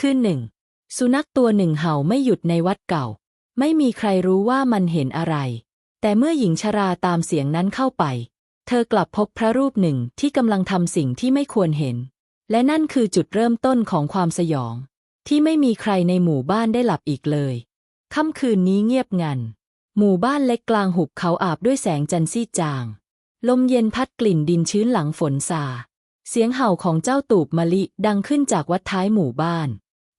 คืนหนึ่งสุนัขตัวหนึ่งเห่าไม่หยุดในวัดเก่า ไม่มีใครรู้ว่ามันเห็นอะไร แต่เมื่อหญิงชราตามเสียงนั้นเข้าไป เธอกลับพบพระรูปหนึ่งที่กำลังทำสิ่งที่ไม่ควรเห็น และนั่นคือจุดเริ่มต้นของความสยอง ที่ไม่มีใครในหมู่บ้านได้หลับอีกเลยค่ำคืนนี้เงียบงัน หมู่บ้านเล็กกลางหุบเขาอาบด้วยแสงจันทร์ซีจาง ลมเย็นพัดกลิ่นดินชื้นหลังฝนซาเสียงเห่าของเจ้าตูบมะลิดังขึ้นจากวัดท้ายหมู่บ้าน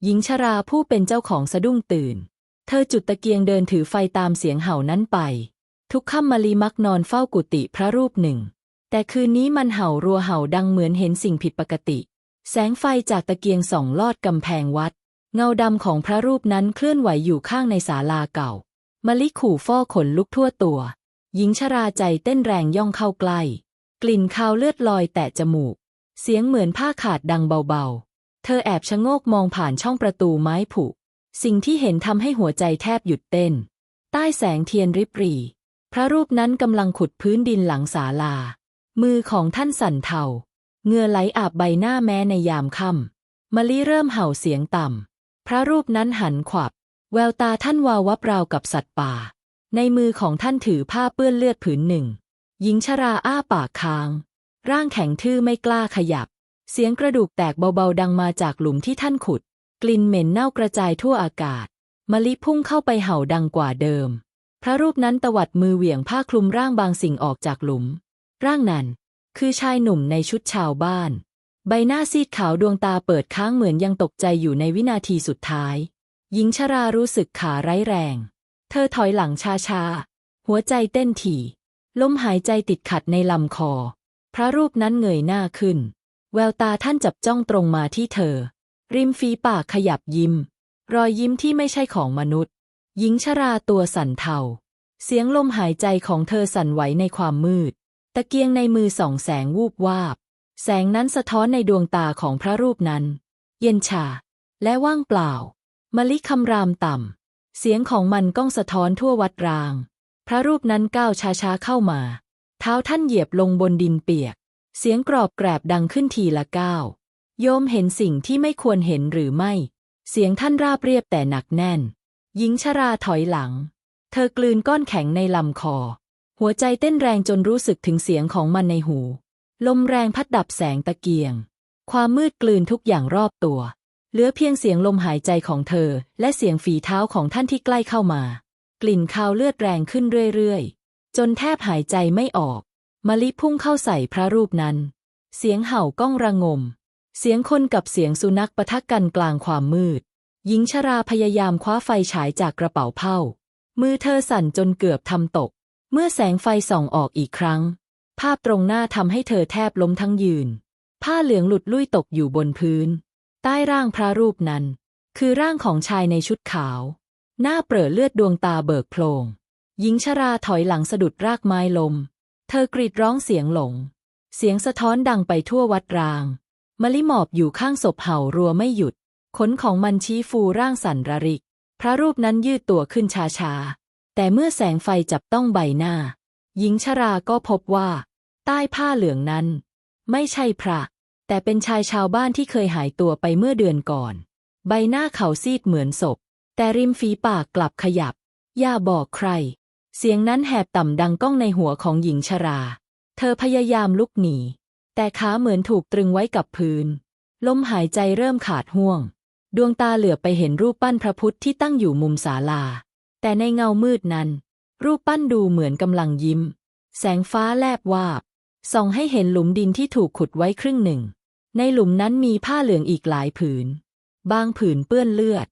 หญิงชราผู้เป็นเจ้าของสะดุ้งตื่น เธอจุดตะเกียงเดินถือไฟตามเสียงเห่านั้นไป ทุกค่ำมะลิมักนอนเฝ้ากุฏิพระรูปหนึ่ง แต่คืนนี้มันเห่ารัวเห่าดังเหมือนเห็นสิ่งผิดปกติ แสงไฟจากตะเกียงส่องลอดกำแพงวัด เงาดำของพระรูปนั้นเคลื่อนไหวอยู่ข้างในศาลาเก่ามะลิขู่ฟ่อขนลุกทั่วตัว หญิงชราใจเต้นแรงย่องเข้าใกล้ กลิ่นคาวเลือดลอยแตะจมูก เสียงเหมือนผ้าขาดดังเบาๆ เธอแอบชะโงกมองผ่านช่องประตูไม้ผุ สิ่งที่เห็นทำให้หัวใจแทบหยุดเต้น ใต้แสงเทียนริบหรี่พระรูปนั้นกำลังขุดพื้นดินหลังศาลา มือของท่านสั่นเทาเหงื่อไหลอาบใบหน้าแม้ในยามค่ำมะลิเริ่มเห่าเสียงต่ำ พระรูปนั้นหันขวับ แววตาท่านวาววับราวกับสัตว์ป่า ในมือของท่านถือผ้าเปื้อนเลือดผืนหนึ่ง หญิงชราอ้าปากค้าง ร่างแข็งทื่อไม่กล้าขยับ เสียงกระดูกแตกเบาๆดังมาจากหลุมที่ท่านขุด กลิ่นเหม็นเน่ากระจายทั่วอากาศมะลิพุ่งเข้าไปเห่าดังกว่าเดิม พระรูปนั้นตวัดมือเหวี่ยงผ้าคลุมร่างบางสิ่งออกจากหลุม ร่างนั้น คือชายหนุ่มในชุดชาวบ้าน ใบหน้าซีดขาวดวงตาเปิดค้างเหมือนยังตกใจอยู่ในวินาทีสุดท้าย หญิงชรารู้สึกขาไร้แรง เธอถอยหลังช้าๆ หัวใจเต้นถี่ลมหายใจติดขัดในลำคอ พระรูปนั้นเงยหน้าขึ้น แววตาท่านจับจ้องตรงมาที่เธอ ริมฝีปากขยับยิ้ม รอยยิ้มที่ไม่ใช่ของมนุษย์ หญิงชราตัวสั่นเทา เสียงลมหายใจของเธอสั่นไหวในความมืด ตะเกียงในมือส่องแสงวูบวาบ แสงนั้นสะท้อนในดวงตาของพระรูปนั้น เย็นชา และว่างเปล่ามะลิคำรามต่ำ เสียงของมันก้องสะท้อนทั่ววัดราง พระรูปนั้นก้าวช้าๆเข้ามา เท้าท่านเหยียบลงบนดินเปียก เสียงกรอบแกรบดังขึ้นทีละก้าวโยมเห็นสิ่งที่ไม่ควรเห็นหรือไม่ เสียงท่านราบเรียบแต่หนักแน่น หญิงชราถอยหลัง เธอกลืนก้อนแข็งในลำคอ หัวใจเต้นแรงจนรู้สึกถึงเสียงของมันในหู ลมแรงพัดดับแสงตะเกียง ความมืดกลืนทุกอย่างรอบตัว เหลือเพียงเสียงลมหายใจของเธอ และเสียงฝีเท้าของท่านที่ใกล้เข้ามา กลิ่นคาวเลือดแรงขึ้นเรื่อยๆ จนแทบหายใจไม่ออก มะลิพุ่งเข้าใส่พระรูปนั้น เสียงเห่าก้องระงม เสียงคนกับเสียงสุนัขปะทะกันกลางความมืด หญิงชราพยายามคว้าไฟฉายจากกระเป๋าเผ้า มือเธอสั่นจนเกือบทำตก เมื่อแสงไฟส่องออกอีกครั้ง ภาพตรงหน้าทำให้เธอแทบล้มทั้งยืน ผ้าเหลืองหลุดลุ่ยตกอยู่บนพื้น ใต้ร่างพระรูปนั้น คือร่างของชายในชุดขาว หน้าเปรอะเลือดดวงตาเบิกโพลงหญิงชราถอยหลังสะดุดรากไม้ลม เธอกรีดร้องเสียงหลง เสียงสะท้อนดังไปทั่ววัดราง มลิหมอบอยู่ข้างศพเห่ารัวไม่หยุด ขนของมันชี้ฟูร่างสั่นระริก พระรูปนั้นยืดตัวขึ้นช้าๆ แต่เมื่อแสงไฟจับต้องใบหน้า หญิงชราก็พบว่า ใต้ผ้าเหลืองนั้น ไม่ใช่พระ แต่เป็นชายชาวบ้านที่เคยหายตัวไปเมื่อเดือนก่อน ใบหน้าเขาซีดเหมือนศพ แต่ริมฝีปากกลับขยับ อย่าบอกใคร เสียงนั้นแหบต่ำดังก้องในหัวของหญิงชรา เธอพยายามลุกหนี แต่ขาเหมือนถูกตรึงไว้กับพื้น ลมหายใจเริ่มขาดห่วง ดวงตาเหลือบไปเห็นรูปปั้นพระพุทธที่ตั้งอยู่มุมศาลา แต่ในเงามืดนั้น รูปปั้นดูเหมือนกำลังยิ้ม แสงฟ้าแลบวาบ ส่องให้เห็นหลุมดินที่ถูกขุดไว้ครึ่งหนึ่ง ในหลุมนั้นมีผ้าเหลืองอีกหลายผืน บางผืนเปื้อนเลือด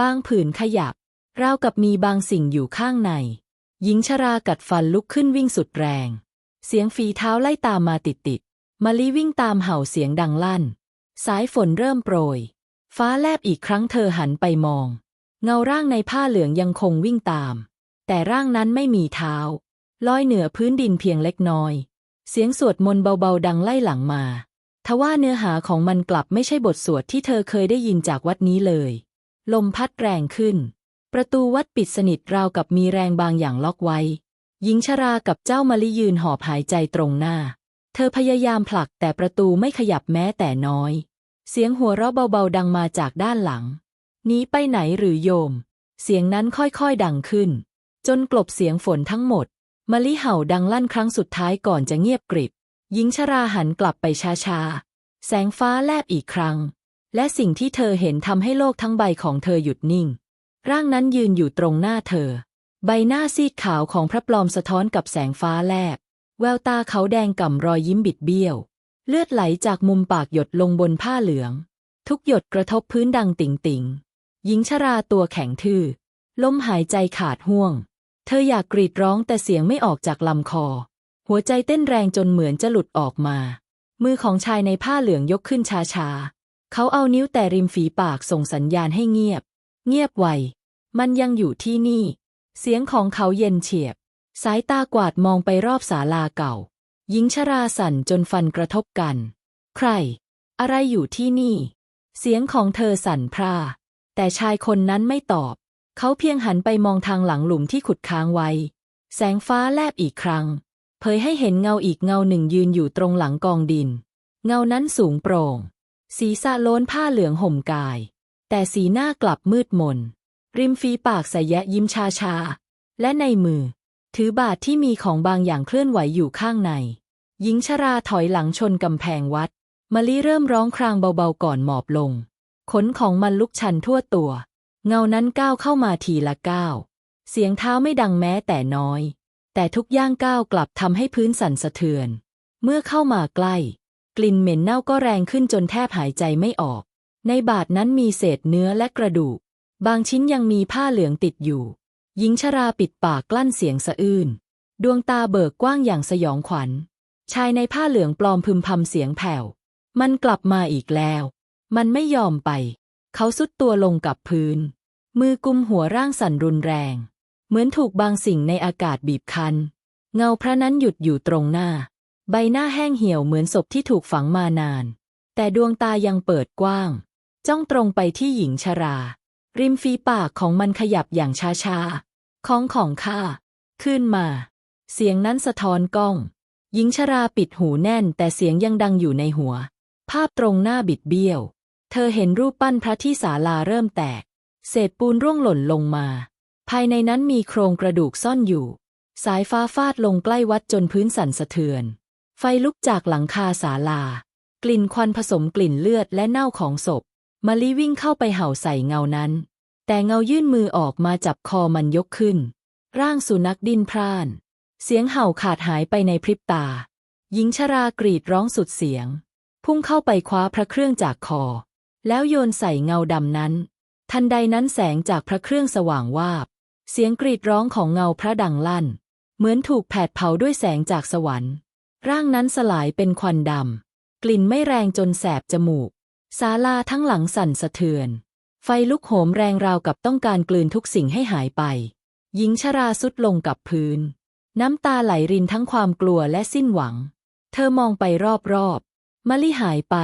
บางผืนขยับ ราวกับมีบางสิ่งอยู่ข้างใน หญิงชรากัดฟันลุกขึ้นวิ่งสุดแรง เสียงฝีเท้าไล่ตามมาติดๆมะลิวิ่งตามเห่าเสียงดังลั่น สายฝนเริ่มโปรย ฟ้าแลบอีกครั้งเธอหันไปมอง เงาร่างในผ้าเหลืองยังคงวิ่งตาม แต่ร่างนั้นไม่มีเท้า ลอยเหนือพื้นดินเพียงเล็กน้อย เสียงสวดมนต์เบาๆดังไล่หลังมาทว่าเนื้อหาของมันกลับไม่ใช่บทสวดที่เธอเคยได้ยินจากวัดนี้เลย ลมพัดแรงขึ้น ประตูวัดปิดสนิทราวกับมีแรงบางอย่างล็อกไว้ หญิงชรากับเจ้ามะลิยืนหอบหายใจตรงหน้า เธอพยายามผลักแต่ประตูไม่ขยับแม้แต่น้อย เสียงหัวเราะเบาๆดังมาจากด้านหลังหนีไปไหนหรือโยม เสียงนั้นค่อยๆดังขึ้น จนกลบเสียงฝนทั้งหมดมะลิเห่าดังลั่นครั้งสุดท้ายก่อนจะเงียบกริบ หญิงชราหันกลับไปช้าๆ แสงฟ้าแลบอีกครั้ง และสิ่งที่เธอเห็นทำให้โลกทั้งใบของเธอหยุดนิ่ง ร่างนั้นยืนอยู่ตรงหน้าเธอ ใบหน้าซีดขาวของพระปลอมสะท้อนกับแสงฟ้าแลบ แววตาเขาแดงก่ำรอยยิ้มบิดเบี้ยว เลือดไหลจากมุมปากหยดลงบนผ้าเหลือง ทุกหยดกระทบพื้นดังติ่งติ่งหญิงชราตัวแข็งทื่อลมหายใจขาดห่วง เธออยากกรีดร้องแต่เสียงไม่ออกจากลำคอ หัวใจเต้นแรงจนเหมือนจะหลุดออกมา มือของชายในผ้าเหลืองยกขึ้นช้าๆ เขาเอานิ้วแต่ริมฝีปากส่งสัญญาณให้เงียบ เงียบไว มันยังอยู่ที่นี่ เสียงของเขาเย็นเฉียบ สายตากวาดมองไปรอบศาลาเก่า หญิงชราสั่นจนฟันกระทบกัน ใคร อะไรอยู่ที่นี่ เสียงของเธอสั่นพร่า แต่ชายคนนั้นไม่ตอบ เขาเพียงหันไปมองทางหลังหลุมที่ขุดค้างไว้ แสงฟ้าแลบอีกครั้ง เผยให้เห็นเงาอีกเงาหนึ่งยืนอยู่ตรงหลังกองดิน เงานั้นสูงโปร่ง ศีรษะโล้นผ้าเหลืองห่มกาย แต่สีหน้ากลับมืดมน ริมฝีปากใสแยะยิ้มชาชา และในมือ ถือบาทที่มีของบางอย่างเคลื่อนไหวอยู่ข้างใน หญิงชราถอยหลังชนกำแพงวัดมะลิเริ่มร้องครางเบาๆก่อนหมอบลง ขนของมันลุกชันทั่วตัว เงานั้นก้าวเข้ามาทีละก้าว เสียงเท้าไม่ดังแม้แต่น้อย แต่ทุกย่างก้าวกลับทำให้พื้นสั่นสะเทือน เมื่อเข้ามาใกล้ กลิ่นเหม็นเน่าก็แรงขึ้นจนแทบหายใจไม่ออก ในบาทนั้นมีเศษเนื้อและกระดูก บางชิ้นยังมีผ้าเหลืองติดอยู่ หญิงชราปิดปากกลั้นเสียงสะอื้น ดวงตาเบิกกว้างอย่างสยองขวัญ ชายในผ้าเหลืองปลอมพึมพำเสียงแผ่ว มันกลับมาอีกแล้ว มันไม่ยอมไป เขาสุดตัวลงกับพื้น มือกุมหัวร่างสั่นรุนแรง เหมือนถูกบางสิ่งในอากาศบีบคั้น เงาพระนั้นหยุดอยู่ตรงหน้า ใบหน้าแห้งเหี่ยวเหมือนศพที่ถูกฝังมานาน แต่ดวงตายังเปิดกว้าง จ้องตรงไปที่หญิงชรา ริมฝีปากของมันขยับอย่างช้าๆของของข้าขึ้นมา เสียงนั้นสะท้อนกล้อง หญิงชราปิดหูแน่นแต่เสียงยังดังอยู่ในหัว ภาพตรงหน้าบิดเบี้ยว เธอเห็นรูปปั้นพระที่ศาลาเริ่มแตก เศษปูนร่วงหล่นลงมา ภายในนั้นมีโครงกระดูกซ่อนอยู่ สายฟ้าฟาดลงใกล้วัดจนพื้นสั่นสะเทือน ไฟลุกจากหลังคาศาลา กลิ่นควันผสมกลิ่นเลือดและเน่าของศพ มะลิวิ่งเข้าไปเห่าใส่เงานั้น แต่เงายื่นมือออกมาจับคอมันยกขึ้น ร่างสุนัขดิ้นพร่าน เสียงเห่าขาดหายไปในพริบตา หญิงชรากรีดร้องสุดเสียง พุ่งเข้าไปคว้าพระเครื่องจากคอ แล้วโยนใส่เงาดำนั้น ทันใดนั้นแสงจากพระเครื่องสว่างวาบ เสียงกรีดร้องของเงาพระดังลั่น เหมือนถูกแผดเผาด้วยแสงจากสวรรค์ ร่างนั้นสลายเป็นควันดำกลิ่นไม่แรงจนแสบจมูก ศาลาทั้งหลังสั่นสะเทือน ไฟลุกโหมแรงราวกับต้องการกลืนทุกสิ่งให้หายไป หญิงชราสุดลงกับพื้น น้ำตาไหลรินทั้งความกลัวและสิ้นหวัง เธอมองไปรอบๆมะลิหายไป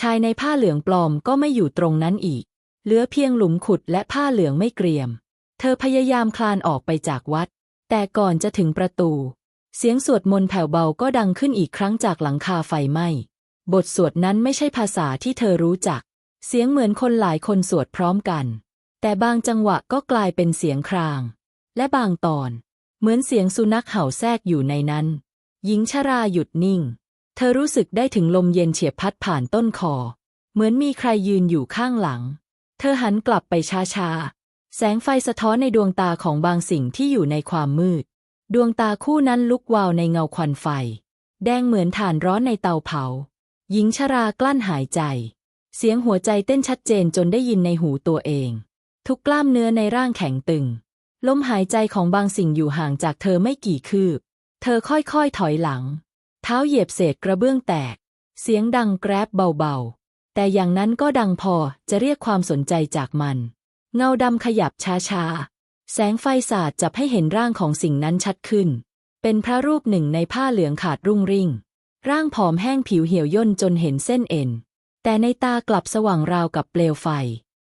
ชายในผ้าเหลืองปลอมก็ไม่อยู่ตรงนั้นอีก เหลือเพียงหลุมขุดและผ้าเหลืองไม่เกรียม เธอพยายามคลานออกไปจากวัด แต่ก่อนจะถึงประตู เสียงสวดมนต์แผ่วเบาก็ดังขึ้นอีกครั้งจากหลังคาไฟไหม้ บทสวดนั้นไม่ใช่ภาษาที่เธอรู้จัก เสียงเหมือนคนหลายคนสวดพร้อมกัน แต่บางจังหวะก็กลายเป็นเสียงคราง และบางตอน เหมือนเสียงสุนัขเห่าแทรกอยู่ในนั้น หญิงชราหยุดนิ่ง เธอรู้สึกได้ถึงลมเย็นเฉียบพัดผ่านต้นคอ เหมือนมีใครยืนอยู่ข้างหลัง เธอหันกลับไปช้าๆ แสงไฟสะท้อนในดวงตาของบางสิ่งที่อยู่ในความมืด ดวงตาคู่นั้นลุกวาวในเงาควันไฟ แดงเหมือนถ่านร้อนในเตาเผา หญิงชรากลั้นหายใจ เสียงหัวใจเต้นชัดเจนจนได้ยินในหูตัวเอง ทุกกล้ามเนื้อในร่างแข็งตึง ลมหายใจของบางสิ่งอยู่ห่างจากเธอไม่กี่คืบ เธอค่อยๆถอยหลัง เท้าเหยียบเศษกระเบื้องแตก เสียงดังแกรบเบาๆ แต่อย่างนั้นก็ดังพอจะเรียกความสนใจจากมัน เงาดำขยับช้าๆ แสงไฟสาดจับให้เห็นร่างของสิ่งนั้นชัดขึ้น เป็นพระรูปหนึ่งในผ้าเหลืองขาดรุ่งริ่ง ร่างผอมแห้งผิวเหี่ยวย่นจนเห็นเส้นเอ็น แต่ในตากลับสว่างราวกับเปลวไฟ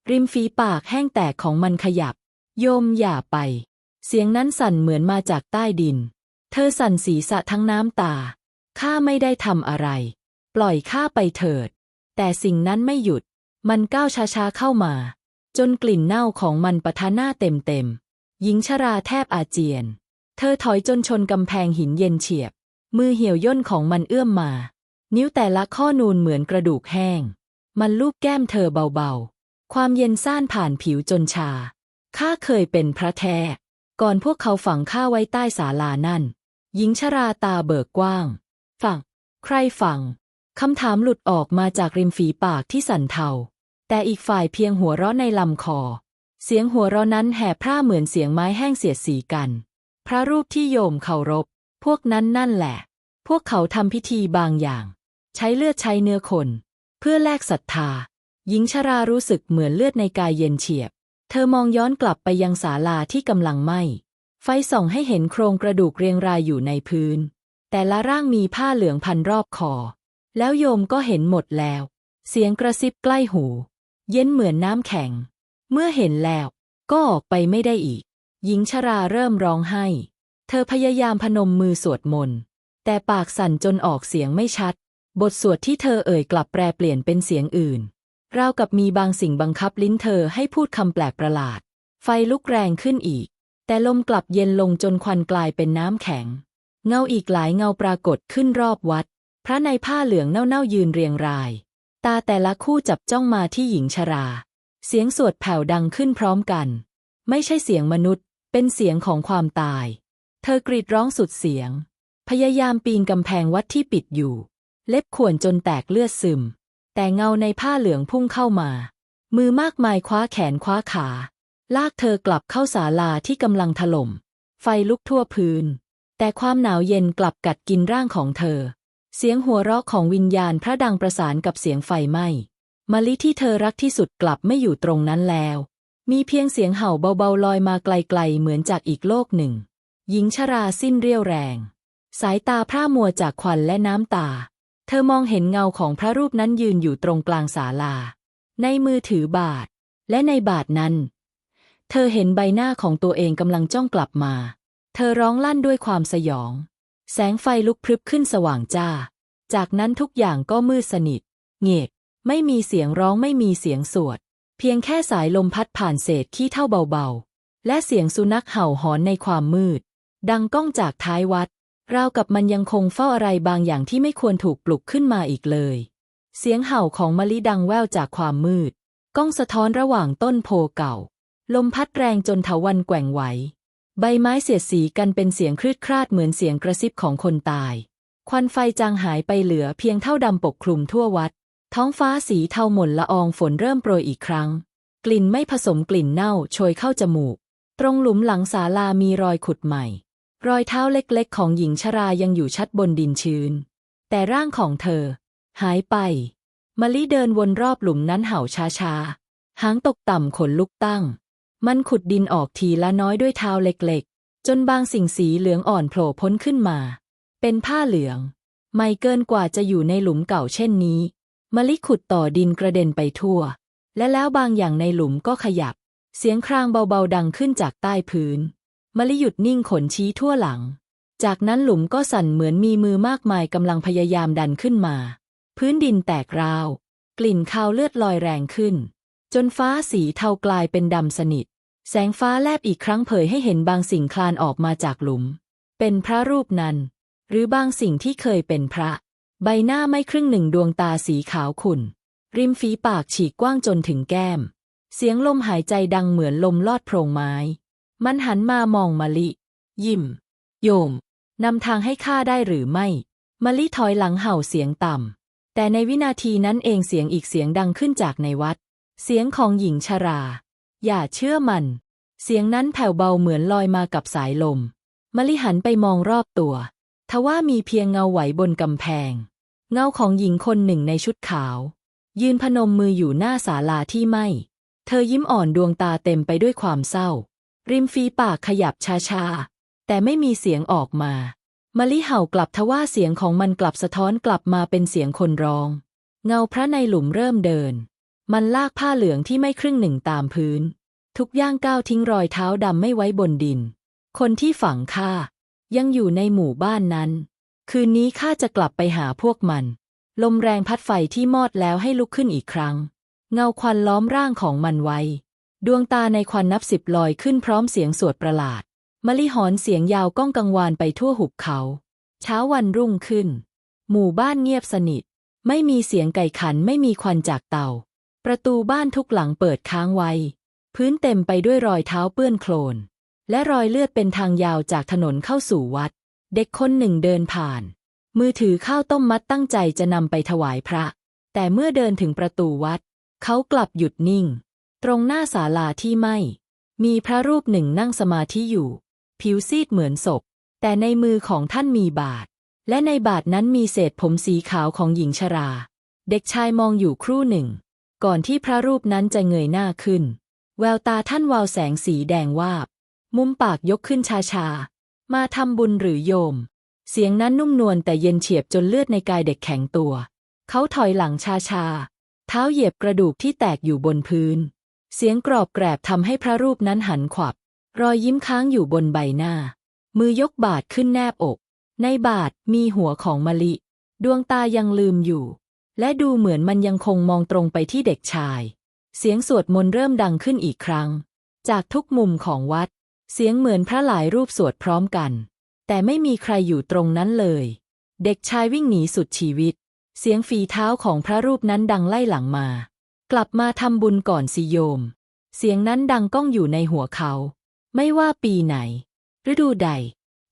ริมฝีปากแห้งแตกของมันขยับ โยมอย่าไป เสียงนั้นสั่นเหมือนมาจากใต้ดิน เธอสั่นศีรษะทั้งน้ำตา ข้าไม่ได้ทำอะไร ปล่อยข้าไปเถิด แต่สิ่งนั้นไม่หยุด มันก้าวช้าๆเข้ามา จนกลิ่นเน่าของมันปะทะหน้าเต็มๆหญิงชราแทบอาเจียน เธอถอยจนชนกำแพงหินเย็นเฉียบ มือเหี่ยวย่นของมันเอื้อมมา นิ้วแต่ละข้อนูนเหมือนกระดูกแห้ง มันลูบแก้มเธอเบาๆ ความเย็นซ่านผ่านผิวจนชา ข้าเคยเป็นพระแท้ ก่อนพวกเขาฝังข้าไว้ใต้ศาลานั่น หญิงชราตาเบิกกว้าง ฝัง ใครฝัง คำถามหลุดออกมาจากริมฝีปากที่สั่นเทา แต่อีกฝ่ายเพียงหัวเราะในลำคอ เสียงหัวเราะนั้นแห่พร่าเหมือนเสียงไม้แห้งเสียดสีกัน พระรูปที่โยมเคารพ พวกนั้นนั่นแหละ พวกเขาทำพิธีบางอย่าง ใช้เลือดใช้เนื้อคน เพื่อแลกศรัทธา หญิงชรารู้สึกเหมือนเลือดในกายเย็นเฉียบ เธอมองย้อนกลับไปยังศาลาที่กำลังไหม้ ไฟส่องให้เห็นโครงกระดูกเรียงรายอยู่ในพื้น แต่ละร่างมีผ้าเหลืองพันรอบคอ แล้วโยมก็เห็นหมดแล้ว เสียงกระซิบใกล้หู เย็นเหมือนน้ำแข็ง เมื่อเห็นแล้ว ก็ออกไปไม่ได้อีก หญิงชราเริ่มร้องไห้ เธอพยายามพนมมือสวดมนต์ แต่ปากสั่นจนออกเสียงไม่ชัด บทสวดที่เธอเอ่ยกลับแปรเปลี่ยนเป็นเสียงอื่น ราวกับมีบางสิ่งบังคับลิ้นเธอให้พูดคำแปลกประหลาด ไฟลุกแรงขึ้นอีก แต่ลมกลับเย็นลงจนควันกลายเป็นน้ำแข็ง เงาอีกหลายเงาปรากฏขึ้นรอบวัด พระในผ้าเหลืองเน่าๆยืนเรียงราย ตาแต่ละคู่จับจ้องมาที่หญิงชรา เสียงสวดแผ่วดังขึ้นพร้อมกัน ไม่ใช่เสียงมนุษย์ เป็นเสียงของความตาย เธอกรีดร้องสุดเสียง พยายามปีนกำแพงวัดที่ปิดอยู่ เล็บข่วนจนแตกเลือดซึม แต่เงาในผ้าเหลืองพุ่งเข้ามา มือมากมายคว้าแขนคว้าขา ลากเธอกลับเข้าศาลาที่กำลังถล่ม ไฟลุกทั่วพื้น แต่ความหนาวเย็นกลับกัดกินร่างของเธอ เสียงหัวเราะของวิญญาณพระดังประสานกับเสียงไฟไหม้มะลิที่เธอรักที่สุดกลับไม่อยู่ตรงนั้นแล้ว มีเพียงเสียงเห่าเบาๆลอยมาไกลๆเหมือนจากอีกโลกหนึ่ง หญิงชราสิ้นเรี่ยวแรง สายตาพร่ามัวจากควันและน้ำตา เธอมองเห็นเงาของพระรูปนั้นยืนอยู่ตรงกลางศาลา ในมือถือบาท และในบาทนั้น เธอเห็นใบหน้าของตัวเองกำลังจ้องกลับมา เธอร้องลั่นด้วยความสยอง แสงไฟลุกพรึบขึ้นสว่างจ้า จากนั้นทุกอย่างก็มืดสนิท เงียบไม่มีเสียงร้องไม่มีเสียงสวด เพียงแค่สายลมพัดผ่านเศษขี้เท่าเบาๆ และเสียงสุนัขเห่าหอนในความมืด ดังก้องจากท้ายวัด ราวกับมันยังคงเฝ้าอะไรบางอย่างที่ไม่ควรถูกปลุกขึ้นมาอีกเลย เสียงเห่าของมะลิดังแว่วจากความมืด ก้องสะท้อนระหว่างต้นโพเก่า ลมพัดแรงจนเถาวันแกว่งไหว ใบไม้เสียดสีกันเป็นเสียงคลืดคลาดเหมือนเสียงกระซิบของคนตาย ควันไฟจางหายไปเหลือเพียงเท่าดำปกคลุมทั่ววัด ท้องฟ้าสีเทาหม่นละอองฝนเริ่มโปรยอีกครั้ง กลิ่นไม่ผสมกลิ่นเน่าโชยเข้าจมูกตรงหลุมหลังศาลามีรอยขุดใหม่ รอยเท้าเล็กๆ ของหญิงชรายังอยู่ชัดบนดินชื้น แต่ร่างของเธอ หายไปมะลิเดินวนรอบหลุมนั้นเห่าช้าๆ หางตกต่ำขนลุกตั้ง มันขุดดินออกทีละน้อยด้วยเท้าเล็กๆ จนบางสิ่งสีเหลืองอ่อนโผล่พ้นขึ้นมา เป็นผ้าเหลือง ไม่เกินกว่าจะอยู่ในหลุมเก่าเช่นนี้มะลิขุดต่อดินกระเด็นไปทั่ว และแล้วบางอย่างในหลุมก็ขยับ เสียงครางเบาๆดังขึ้นจากใต้พื้น มะลิหยุดนิ่งขนชี้ทั่วหลัง จากนั้นหลุมก็สั่นเหมือนมีมือมากมายกำลังพยายามดันขึ้นมา พื้นดินแตกราว กลิ่นคาวเลือดลอยแรงขึ้น จนฟ้าสีเทากลายเป็นดำสนิท แสงฟ้าแลบอีกครั้งเผยให้เห็นบางสิ่งคลานออกมาจากหลุม เป็นพระรูปนั้น หรือบางสิ่งที่เคยเป็นพระ ใบหน้าไม่ครึ่งหนึ่งดวงตาสีขาวขุ่น ริมฝีปากฉีกกว้างจนถึงแก้ม เสียงลมหายใจดังเหมือนลมลอดโพรงไม้ มันหันมามองมะลิ ยิ้ม โยม นำทางให้ข้าได้หรือไม่มะลิถอยหลังเห่าเสียงต่ำ แต่ในวินาทีนั้นเองเสียงอีกเสียงดังขึ้นจากในวัด เสียงของหญิงชรา อย่าเชื่อมัน เสียงนั้นแผ่วเบาเหมือนลอยมากับสายลมมะลิหันไปมองรอบตัว ทว่ามีเพียงเงาไหวบนกำแพง เงาของหญิงคนหนึ่งในชุดขาว ยืนพนมมืออยู่หน้าศาลาที่ไหมเธอยิ้มอ่อนดวงตาเต็มไปด้วยความเศร้า ริมฝีปากขยับช้าๆ แต่ไม่มีเสียงออกมา มะลิเห่ากลับทว่าเสียงของมันกลับสะท้อนกลับมาเป็นเสียงคนร้อง เงาพระในหลุมเริ่มเดิน มันลากผ้าเหลืองที่ไม่ครึ่งหนึ่งตามพื้น ทุกย่างก้าวทิ้งรอยเท้าดำไม่ไว้บนดิน คนที่ฝังข้ายังอยู่ในหมู่บ้านนั้น คืนนี้ข้าจะกลับไปหาพวกมัน ลมแรงพัดไฟที่มอดแล้วให้ลุกขึ้นอีกครั้ง เงาควันล้อมร่างของมันไว้ ดวงตาในควันนับสิบลอยขึ้นพร้อมเสียงสวดประหลาดมะลิหอนเสียงยาวก้องกังวานไปทั่วหุบเขา เช้าวันรุ่งขึ้น หมู่บ้านเงียบสนิท ไม่มีเสียงไก่ขันไม่มีควันจากเตา ประตูบ้านทุกหลังเปิดค้างไว้ พื้นเต็มไปด้วยรอยเท้าเปื้อนโคลน และรอยเลือดเป็นทางยาวจากถนนเข้าสู่วัด เด็กคนหนึ่งเดินผ่าน มือถือข้าวต้มมัดตั้งใจจะนำไปถวายพระ แต่เมื่อเดินถึงประตูวัด เขากลับหยุดนิ่ง ตรงหน้าศาลาที่ไม่ มีพระรูปหนึ่งนั่งสมาธิอยู่ ผิวซีดเหมือนศพ แต่ในมือของท่านมีบาท และในบาทนั้นมีเศษผมสีขาวของหญิงชรา เด็กชายมองอยู่ครู่หนึ่ง ก่อนที่พระรูปนั้นจะเงยหน้าขึ้น แววตาท่านวาวแสงสีแดงวาบ มุมปากยกขึ้นชาๆมาทำบุญหรือโยม เสียงนั้นนุ่มนวลแต่เย็นเฉียบจนเลือดในกายเด็กแข็งตัว เขาถอยหลังชาๆเท้าเหยียบกระดูกที่แตกอยู่บนพื้น เสียงกรอบแกรบทำให้พระรูปนั้นหันขวับ รอยยิ้มค้างอยู่บนใบหน้า มือยกบาทขึ้นแนบอก ในบาทมีหัวของมะลิ ดวงตายังลืมอยู่ และดูเหมือนมันยังคงมองตรงไปที่เด็กชาย เสียงสวดมนต์เริ่มดังขึ้นอีกครั้ง จากทุกมุมของวัด เสียงเหมือนพระหลายรูปสวดพร้อมกัน แต่ไม่มีใครอยู่ตรงนั้นเลย เด็กชายวิ่งหนีสุดชีวิต เสียงฝีเท้าของพระรูปนั้นดังไล่หลังมา กลับมาทำบุญก่อนสิโยม เสียงนั้นดังก้องอยู่ในหัวเขา ไม่ว่าปีไหน ฤดูใด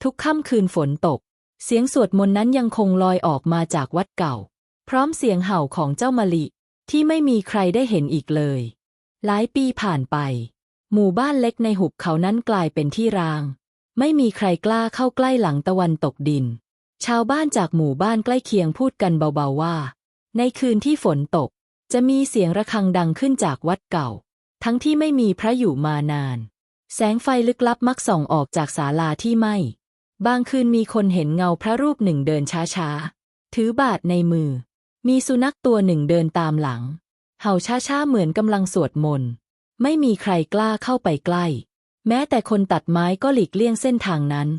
ทุกค่ำคืนฝนตก เสียงสวดมนต์นั้นยังคงลอยออกมาจากวัดเก่า พร้อมเสียงเห่าของเจ้ามะลิ ที่ไม่มีใครได้เห็นอีกเลย หลายปีผ่านไป หมู่บ้านเล็กในหุบเขานั้นกลายเป็นที่ร้าง ไม่มีใครกล้าเข้าใกล้หลังตะวันตกดิน ชาวบ้านจากหมู่บ้านใกล้เคียงพูดกันเบาๆว่า ในคืนที่ฝนตก จะมีเสียงระฆังดังขึ้นจากวัดเก่า ทั้งที่ไม่มีพระอยู่มานาน แสงไฟลึกลับมักส่องออกจากศาลาที่ไหม้บางคืนมีคนเห็นเงาพระรูปหนึ่งเดินช้าๆ ถือบาทในมือ มีสุนัขตัวหนึ่งเดินตามหลัง เห่าช้าๆ เหมือนกำลังสวดมนต์ ไม่มีใครกล้าเข้าไปใกล้ แม้แต่คนตัดไม้ก็หลีกเลี่ยงเส้นทางนั้น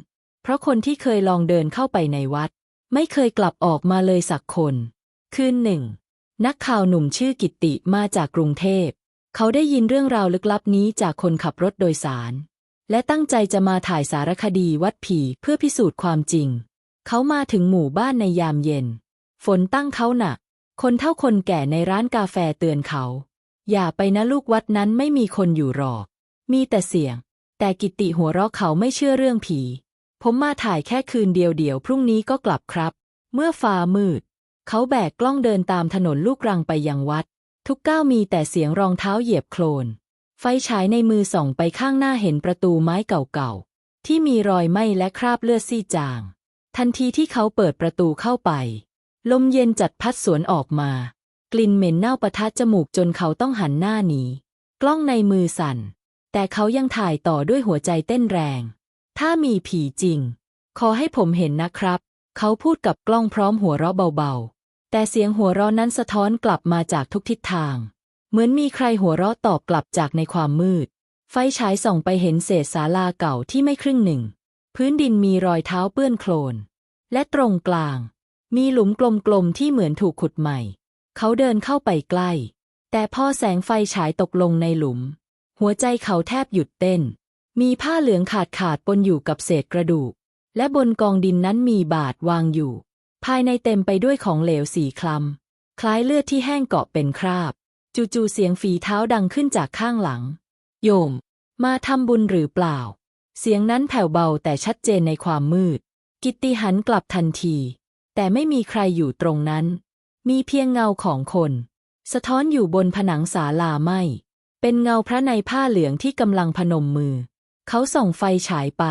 เพราะคนที่เคยลองเดินเข้าไปในวัด ไม่เคยกลับออกมาเลยสักคน คืนหนึ่ง นักข่าวหนุ่มชื่อกิตติมาจากกรุงเทพ เขาได้ยินเรื่องราวลึกลับนี้จากคนขับรถโดยสาร และตั้งใจจะมาถ่ายสารคดีวัดผีเพื่อพิสูจน์ความจริง เขามาถึงหมู่บ้านในยามเย็น ฝนตั้งเขาหนัก คนเท่าคนแก่ในร้านกาแฟเตือนเขา อย่าไปนะลูกวัดนั้นไม่มีคนอยู่หรอก มีแต่เสียง แต่กิติหัวเราะเขาไม่เชื่อเรื่องผี ผมมาถ่ายแค่คืนเดียวเดียวพรุ่งนี้ก็กลับครับ เมื่อฟ้ามืด เขาแบกกล้องเดินตามถนนลูกรังไปยังวัด ทุกก้าวมีแต่เสียงรองเท้าเหยียบโคลน ไฟฉายในมือส่องไปข้างหน้าเห็นประตูไม้เก่าๆ ที่มีรอยไหม้และคราบเลือดซีดจาง ทันทีที่เขาเปิดประตูเข้าไป ลมเย็นจัดพัดสวนออกมา กลิ่นเหม็นเน่าประทัดจมูกจนเขาต้องหันหน้าหนีกล้องในมือสั่น แต่เขายังถ่ายต่อด้วยหัวใจเต้นแรง ถ้ามีผีจริง ขอให้ผมเห็นนะครับ เขาพูดกับกล้องพร้อมหัวเราะเบาๆ แต่เสียงหัวเราะนั้นสะท้อนกลับมาจากทุกทิศทาง เหมือนมีใครหัวเราะตอบกลับจากในความมืด ไฟฉายส่องไปเห็นเศษศาลาเก่าที่ไม่ครึ่งหนึ่ง พื้นดินมีรอยเท้าเปื้อนโคลน และตรงกลาง มีหลุมกลมๆที่เหมือนถูกขุดใหม่ เขาเดินเข้าไปใกล้ แต่พอแสงไฟฉายตกลงในหลุม หัวใจเขาแทบหยุดเต้น มีผ้าเหลืองขาดขาดปนอยู่กับเศษกระดูก และบนกองดินนั้นมีบาทวางอยู่ ภายในเต็มไปด้วยของเหลวสีคล้ำคล้ายเลือดที่แห้งเกาะเป็นคราบ จู่ๆเสียงฝีเท้าดังขึ้นจากข้างหลัง โยม มาทำบุญหรือเปล่า เสียงนั้นแผ่วเบาแต่ชัดเจนในความมืด กิตติหันกลับทันที แต่ไม่มีใครอยู่ตรงนั้น มีเพียงเงาของคน สะท้อนอยู่บนผนังศาลาไม่เป็นเงาพระในผ้าเหลืองที่กำลังพนมมือ เขาส่องไฟฉายไป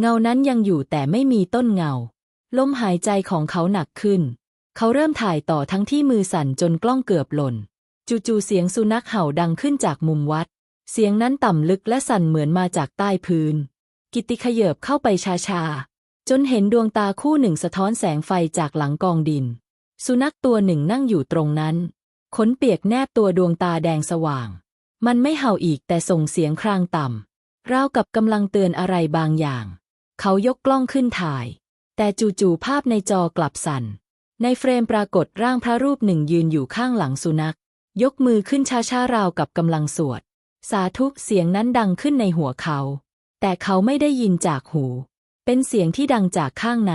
เงานั้นยังอยู่แต่ไม่มีต้นเงา ลมหายใจของเขาหนักขึ้น เขาเริ่มถ่ายต่อทั้งที่มือสั่นจนกล้องเกือบหล่น จู่ๆเสียงสุนัขเห่าดังขึ้นจากมุมวัด เสียงนั้นต่ำลึกและสั่นเหมือนมาจากใต้พื้น กิติขยบเข้าไปช้าๆ จนเห็นดวงตาคู่หนึ่งสะท้อนแสงไฟจากหลังกองดิน สุนัขตัวหนึ่งนั่งอยู่ตรงนั้น ขนเปียกแนบตัวดวงตาแดงสว่าง มันไม่เห่าอีกแต่ส่งเสียงครางต่ำราวกับกำลังเตือนอะไรบางอย่าง เขายกกล้องขึ้นถ่าย แต่จู่ๆภาพในจอกลับสั่น ในเฟรมปรากฏร่างพระรูปหนึ่งยืนอยู่ข้างหลังสุนัข ยกมือขึ้นช้าๆราวกับกำลังสวด สาธุเสียงนั้นดังขึ้นในหัวเขา แต่เขาไม่ได้ยินจากหู เป็นเสียงที่ดังจากข้างใน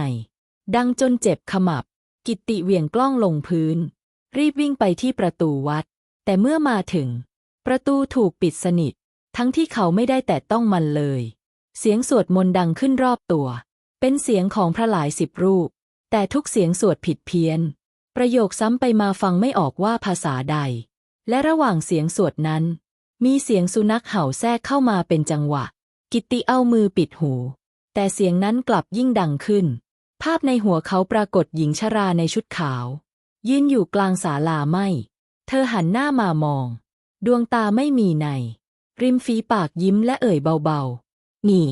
ดังจนเจ็บขมับ กิตติเหวี่ยงกล้องลงพื้น รีบวิ่งไปที่ประตูวัด แต่เมื่อมาถึง ประตูถูกปิดสนิท ทั้งที่เขาไม่ได้แตะต้องมันเลย เสียงสวดมนต์ดังขึ้นรอบตัว เป็นเสียงของพระหลายสิบรูป แต่ทุกเสียงสวดผิดเพี้ยน ประโยคซ้ำไปมาฟังไม่ออกว่าภาษาใด และระหว่างเสียงสวดนั้น มีเสียงสุนัขเห่าแทรกเข้ามาเป็นจังหวะ กิตติเอามือปิดหู แต่เสียงนั้นกลับยิ่งดังขึ้น ภาพในหัวเขาปรากฏหญิงชราในชุดขาว ยืนอยู่กลางศาลาไม่ เธอหันหน้ามามอง ดวงตาไม่มีใน ริมฝีปากยิ้มและเอ่ยเบาๆ นี่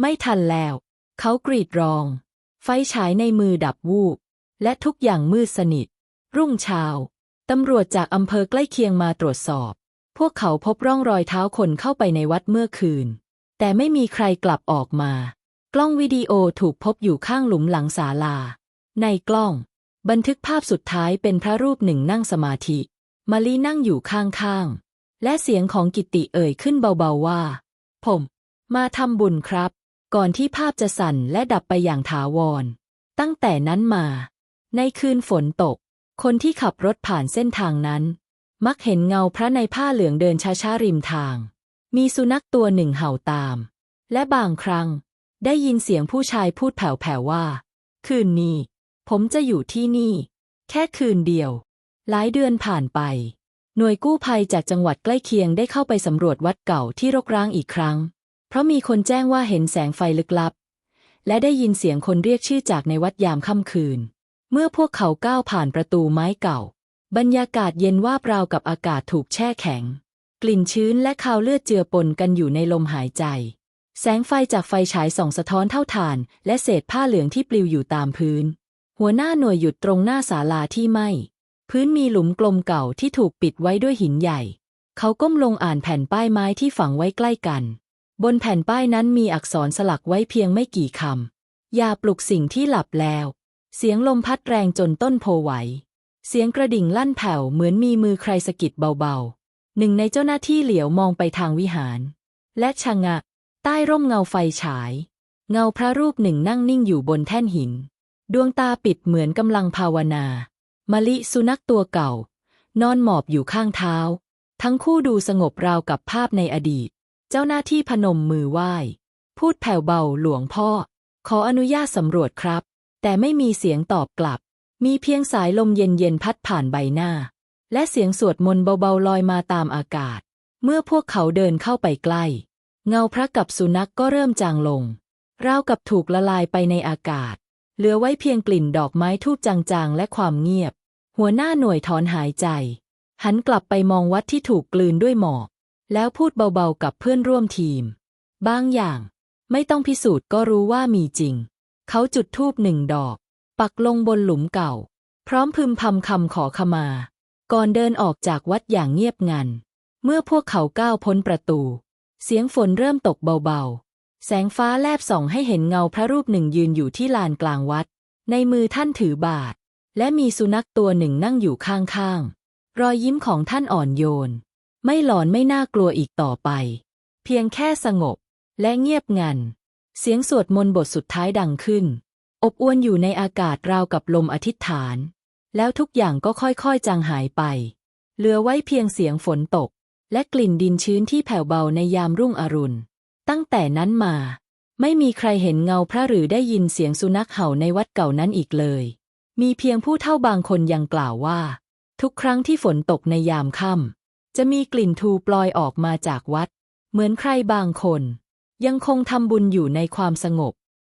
ไม่ทันแล้ว เขากรีดร้อง ไฟฉายในมือดับวูบ และทุกอย่างมืดสนิท รุ่งเช้าตำรวจจากอำเภอใกล้เคียงมาตรวจสอบ พวกเขาพบร่องรอยเท้าคนเข้าไปในวัดเมื่อคืน แต่ไม่มีใครกลับออกมา กล้องวิดีโอถูกพบอยู่ข้างหลุมหลังศาลา ในกล้อง บันทึกภาพสุดท้ายเป็นพระรูปหนึ่งนั่งสมาธิ มาลีนั่งอยู่ข้างๆ และเสียงของกิตติเอ่ยขึ้นเบาๆว่า ผม มาทำบุญครับ ก่อนที่ภาพจะสั่นและดับไปอย่างถาวร ตั้งแต่นั้นมา ในคืนฝนตก คนที่ขับรถผ่านเส้นทางนั้น มักเห็นเงาพระในผ้าเหลืองเดินช้าๆริมทาง มีสุนัขตัวหนึ่งเห่าตาม และบางครั้ง ได้ยินเสียงผู้ชายพูดแผ่วๆว่า คืนนี้ ผมจะอยู่ที่นี่ แค่คืนเดียว หลายเดือนผ่านไป หน่วยกู้ภัยจากจังหวัดใกล้เคียงได้เข้าไปสำรวจวัดเก่าที่รกร้างอีกครั้ง เพราะมีคนแจ้งว่าเห็นแสงไฟลึกลับ และได้ยินเสียงคนเรียกชื่อจากในวัดยามค่ำคืน เมื่อพวกเขาก้าวผ่านประตูไม้เก่า บรรยากาศเย็นว่าบราวกับอากาศถูกแช่แข็ง กลิ่นชื้นและคาวเลือดเจือปนกันอยู่ในลมหายใจ แสงไฟจากไฟฉายส่องสะท้อนเท่าฐาน และเศษผ้าเหลืองที่ปลิวอยู่ตามพื้น หัวหน้าหน่วยหยุดตรงหน้าศาลาที่ไหม้พื้นมีหลุมกลมเก่าที่ถูกปิดไว้ด้วยหินใหญ่ เขาก้มลงอ่านแผ่นป้ายไม้ที่ฝังไว้ใกล้กัน บนแผ่นป้ายนั้นมีอักษรสลักไว้เพียงไม่กี่คำ อย่าปลุกสิ่งที่หลับแล้ว เสียงลมพัดแรงจนต้นโพไหว เสียงกระดิ่งลั่นแผ่วเหมือนมีมือใครสะกิดเบาๆ หนึ่งในเจ้าหน้าที่เหลียวมองไปทางวิหาร และชะงะ ใต้ร่มเงาไฟฉาย เงาพระรูปหนึ่งนั่งนิ่งอยู่บนแท่นหิน ดวงตาปิดเหมือนกำลังภาวนา มลิสุนัขตัวเก่า นอนหมอบอยู่ข้างเท้า ทั้งคู่ดูสงบราวกับภาพในอดีต เจ้าหน้าที่พนมมือไหว้ พูดแผ่วเบาหลวงพ่อ ขออนุญาตสำรวจครับ แต่ไม่มีเสียงตอบกลับ มีเพียงสายลมเย็นๆพัดผ่านใบหน้า และเสียงสวดมนต์เบาๆลอยมาตามอากาศ เมื่อพวกเขาเดินเข้าไปใกล้ เงาพระกับสุนัขกก็เริ่มจางลงราวกับถูกละลายไปในอากาศ เหลือไว้เพียงกลิ่นดอกไม้ทูบจางๆ และความเงียบ หัวหน้าหน่วยถอนหายใจ หันกลับไปมองวัดที่ถูกกลืนด้วยหมอก แล้วพูดเบาๆกับเพื่อนร่วมทีม บางอย่าง ไม่ต้องพิสูจน์ก็รู้ว่ามีจริง เขาจุดธูปหนึ่งดอก ปักลงบนหลุมเก่า พร้อมพึมพำคำขอขมา ก่อนเดินออกจากวัดอย่างเงียบงัน เมื่อพวกเขาก้าวพ้นประตู เสียงฝนเริ่มตกเบาๆ แสงฟ้าแลบส่องให้เห็นเงาพระรูปหนึ่งยืนอยู่ที่ลานกลางวัด ในมือท่านถือบาท และมีสุนัขตัวหนึ่งนั่งอยู่ข้างๆ รอยยิ้มของท่านอ่อนโยน ไม่หลอนไม่น่ากลัวอีกต่อไป เพียงแค่สงบ และเงียบงัน เสียงสวดมนต์บทสุดท้ายดังขึ้น อบอวนอยู่ในอากาศราวกับลมอธิษฐาน แล้วทุกอย่างก็ค่อยๆจางหายไป เหลือไว้เพียงเสียงฝนตก และกลิ่นดินชื้นที่แผ่วเบาในยามรุ่งอรุณ ตั้งแต่นั้นมา ไม่มีใครเห็นเงาพระหรือได้ยินเสียงสุนัขเห่าในวัดเก่านั้นอีกเลย มีเพียงผู้เฒ่าบางคนยังกล่าวว่า ทุกครั้งที่ฝนตกในยามค่ำ จะมีกลิ่นทูปลอยออกมาจากวัด เหมือนใครบางคน ยังคงทำบุญอยู่ในความสงบ